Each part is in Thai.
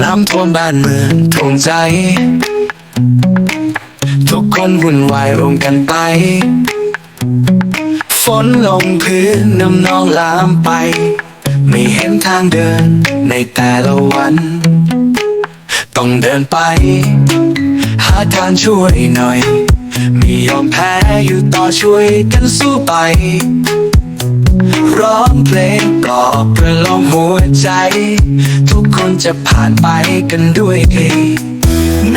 น้ำท่วมบ้านเมืองท่วมใจ ทุกคนวุ่นวายรวมกันไป ฝนลงพื้นน้ำนองลามไป ไม่เห็นทางเดินในแต่ละวัน ต้องเดินไป หาทางช่วยหน่อยม่ยอมแพ้อยู่ต่อช่วยกันสู้ไป ร้องเพลงปลอบเพื่อลมหัวใจ ทุกคนจะผ่านไปกันด้วยดี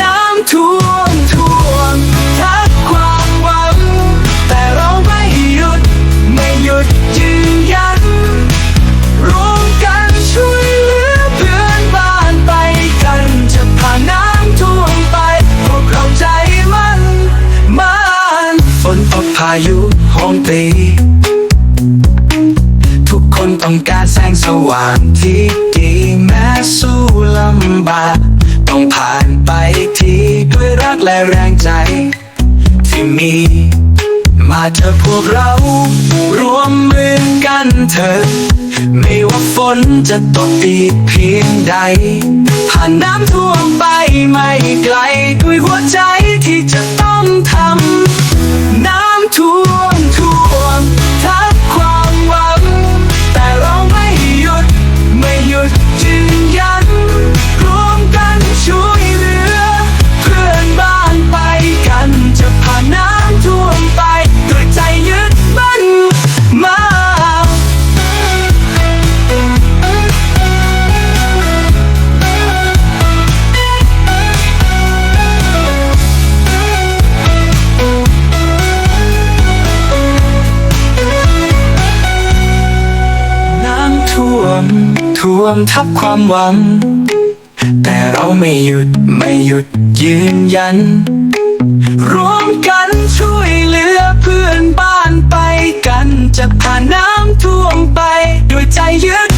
น้ำท่วมท่วมทักความหวัง แต่เราไม่หยุดไม่หยุดยืนยันรวมกันช่วยเหลือเพื่อนบ้านไปกันจะผ่านน้ำท่วมไป พวกเราใจมันมันฝนตกพายุโหมตี วางที่ดีแม้สู้ลำบาก ต้องผ่านไปทีด้วยรักและแรงใจ ที่มี มาเถอพวกเรา รวมมือกันเถอะไม่ว่าฝนจะตกดีเพียงใด ผ่านน้ำท่วมไปไม่ไกล ด้วยหัวใจที่จะต้อง ท่วมทับความหวัง แต่เราไม่หยุดไม่หยุดยืนยัน ร่วมกันช่วยเหลือเพื่อนบ้านไปกันจะผ่านน้ำท่วมไปด้วยใจยึด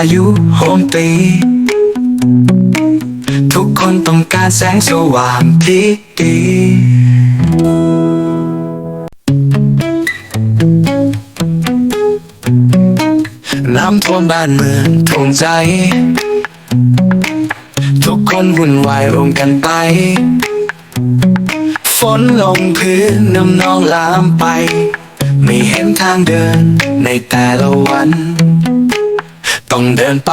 ายุโหมตีทุกคนต้องการแสงสว่างที่ดีน้ำท่วมบ้านเมืองท่วมใจ ทุกคนวุ่นวายรวมกันไป ฝนลงพื้นน้ำนองลามไป ไม่เห็นทางเดินในแต่ละวัน ต้องเดินไป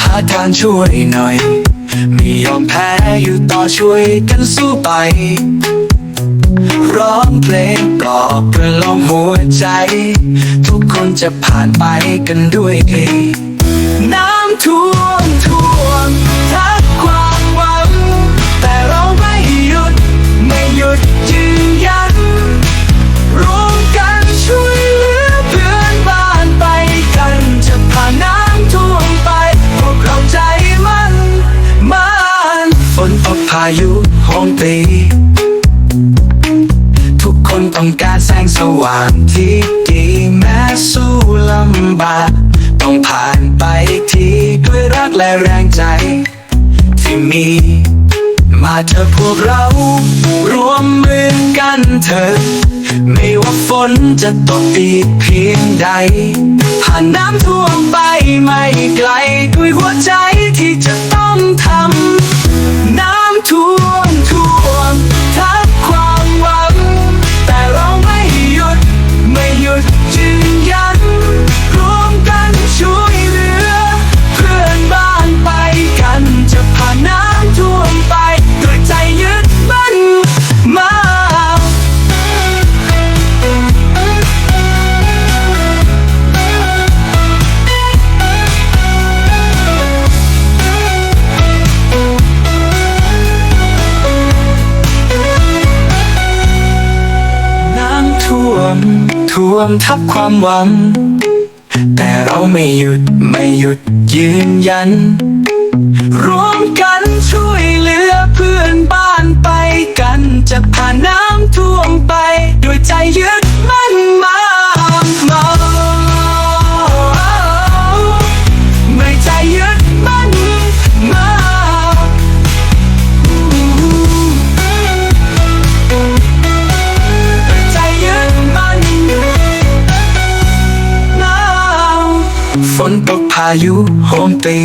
หาทางช่วยหน่อย ไม่ยอมแพ้อยู่ต่อช่วยกันสู้ไป ร้องเพลงปลอบเพื่อลมหัวใจ ทุกคนจะผ่านไปกันด้วยดีน้ำท่วมายุโหมตี ทุกคนต้องการแสงสว่างที่ดีแม้สู้ลำบาก ต้องผ่านไปทีด้วยรักและแรงใจ ที่มี มาเถอพวกเรา รวมมือกันเถอะไม่ว่าฝนจะตกดีเพียงใด ผ่านน้ำท่วมไปไม่ไกล ด้วยหัวใจที่จะต้องทำ ท่วมทับความหวัง แต่เราไม่หยุดไม่หยุดยืนยัน ยุโหมตี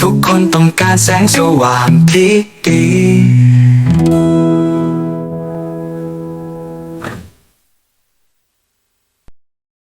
ทุกคนต้องการแสงสว่างที่ดี